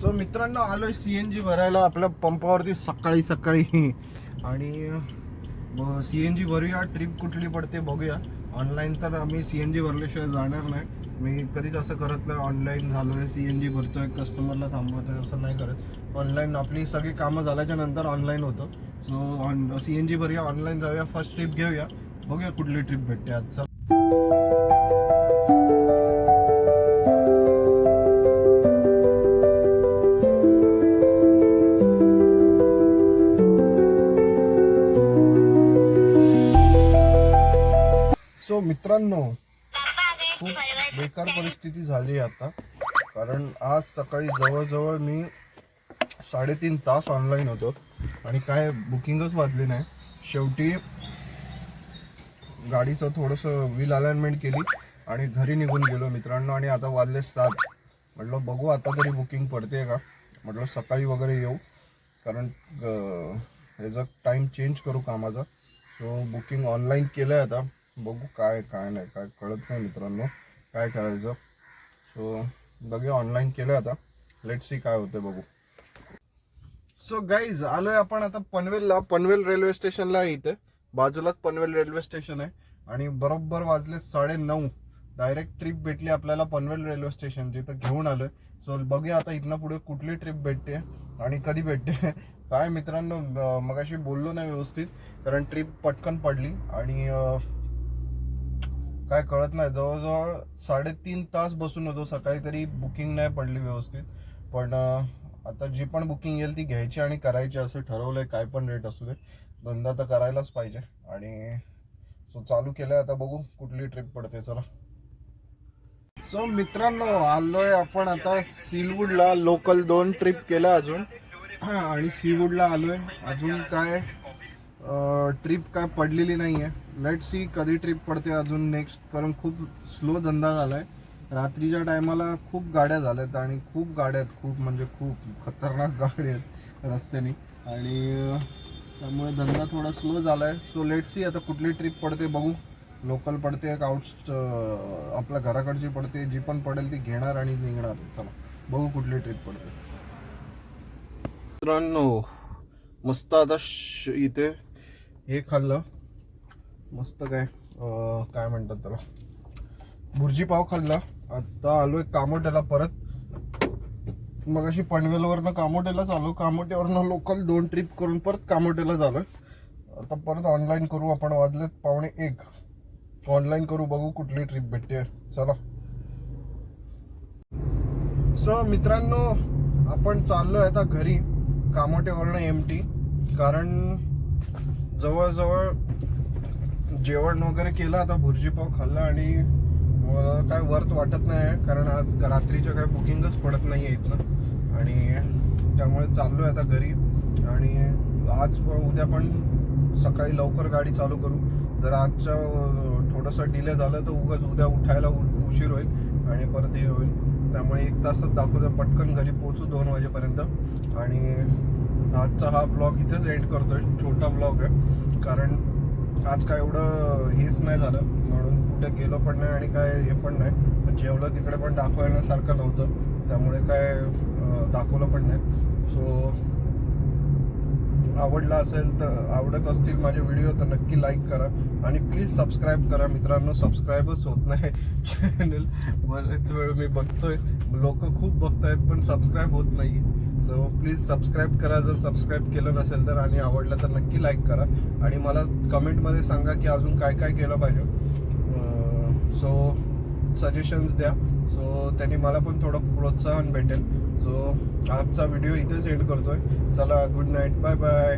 So मित्रांनो आलोय C N जी भरायला. आपल्या पंपावरती सकाळी सकाळी. आणि सी एन जी भरूया. ट्रिप कुठली पडते बघूया. ऑनलाईन तर आम्ही सी एन जी भरल्याशिवाय जाणार नाही. मी कधीच असं करत नाही. ऑनलाईन झालो आहे सी एन जी भरतोय कस्टमरला थांबवतोय असं नाही करत. ऑनलाईन आपली सगळी कामं झाल्याच्यानंतर ऑनलाईन होतं. So on C N G भरूया. Online जाऊया. फर्स्ट ट्रिप घेऊया. बघूया कुठली ट्रिप भेटते आजचा सो मित्रांनो खूप बेकार परिस्थिती झाली आहे आता. कारण आज सकाळी जवळजवळ मी साडेतीन तास ऑनलाईन होतो. आणि काय बुकिंगच वाजली नाही. शेवटी गाडीचं थोडंसं व्हील अलाइनमेंट केली आणि घरी निघून गेलो मित्रांनो. आणि आता वाजले सात. म्हटलं बघू आता तरी बुकिंग पडते का? म्हटलं सकाळी वगैरे येऊ. कारण ह्याचा टाईम चेंज करू कामाचा. सो बुकिंग ऑनलाईन केलं आहे आता. बघू काय काय नाही काय कळत नाही मित्रांनो काय करायचं? सो बघे ऑनलाईन केलं आता. लेट सी काय होतं बघू. सो गाईज आलोय आपण आता पनवेलला. पनवेल रेल्वे स्टेशनला इथे. बाजूलाच पनवेल रेल्वे स्टेशन आहे. आणि बरोबर वाजले साडे नऊ डायरेक्ट ट्रिप भेटली आपल्याला पनवेल रेल्वे स्टेशनची तर घेऊन आलोय. सो बघूया आता इथनं पुढे कुठली ट्रिप भेटते आणि कधी भेटते. काय मित्रांनो मगाशी बोललो नाही व्यवस्थित कारण ट्रिप पटकन पडली. आणि काय कळत नाही. जवळजवळ साडेतीन तास बसून होतो. सकाळी तरी बुकिंग नाही पडली व्यवस्थित. पण आता जी पण बुकिंग येईल ती घ्यायची आणि करायची असं ठरवलंय. काय पण रेट असू दे. धंदा तर करायलाच पाहिजे. आणि सो चालू केलंय. आता बघू कुठली ट्रिप पडते. चला. सो मित्रांनो आलोय आपण आता सीवूडला लोकल दोन ट्रिप केल्या अजून. आणि सीवूडला आलोय. अजून काय ट्रिप काय पडलेली नाही आहे लेट सी कधी ट्रिप पडते अजून नेक्स्ट कारण खूप स्लो धंदा झाला आहे रात्रीच्या टायमाला खूप गाड्या झाल्यात आणि खूप गाड्या आहेत. खूप म्हणजे खूप खतरनाक गाडी आहेत रस्त्याने. आणि त्यामुळे धंदा थोडा स्लो झाला आहे सो लेट सी आता कुठली ट्रिप पडते बघू. लोकल पडते का आउट आपल्या घराकडची पडते. जी पण पडेल ती घेणार आणि निघणार चला बघू कुठली ट्रिप पडते. मित्रांनो मस्त आता इथे हे खाल्लं. मस्त काय? काय म्हणतात त्याला? भुर्जी पाव खाल्ला. आता आलोय कामोट्याला परत. मग अशी पनवेलवरनं कामोट्यालाच आलो कामोट्यावरनं लोकल दोन ट्रिप करून परत कामोट्याला झालोय. आता परत ऑनलाईन करू. आपण वाजलेत पावणे एक. ऑनलाईन करू. बघू कुठली ट्रिप भेटते. चला. सो मित्रांनो आपण चाललोय आता घरी. कामोट्यावरनं एम टी कारण जवळजवळ जेवण वगैरे केलं आता भुर्जी पाव खाल्ला आणि मला काय वर्थ वाटत नाही कारण आज रात्रीच्या काय बुकिंगच पडत नाही आहे इथनं. आणि त्यामुळे चाललो आहे आता घरी. आणि आज उद्या पण सकाळी लवकर गाडी चालू करू. जर आजच्या थोडंसं डिले झालं तर उगाच उद्या उठायला उ- उशीर होईल आणि परत हे होईल. त्यामुळे एक तासात दाखवतो पटकन घरी पोचू दोन वाजेपर्यंत. आणि आजचा हा ब्लॉग इथेच एंड करतोय. छोटा ब्लॉग आहे. कारण आज काय एवढं हेच नाही झालं. म्हणून कुठे गेलो पण नाही आणि काय हे पण नाही. जेवलं तिकडे पण दाखवण्यासारखं नव्हतं. त्यामुळे काय दाखवलं पण नाही. सो आवडला असेल तर आवडत असतील माझे व्हिडिओ तर नक्की लाईक करा. आणि प्लीज सबस्क्राईब करा मित्रांनो. सबस्क्राईबच होत नाही चॅनल बरेच वेळ मी बघतोय. लोक खूप बघतायत पण सबस्क्राईब होत नाही सो प्लीज सबस्क्राईब करा. जर सबस्क्राईब केलं नसेल तर आणि आवडलं तर नक्की लाईक करा. आणि मला कमेंटमध्ये सांगा की अजून काय काय केलं पाहिजे. सो सजेशन्स द्या. सो त्याने मला पण थोडं प्रोत्साहन भेटेल. सो आजचा व्हिडिओ इथेच एंड करतोय. चला good night bye bye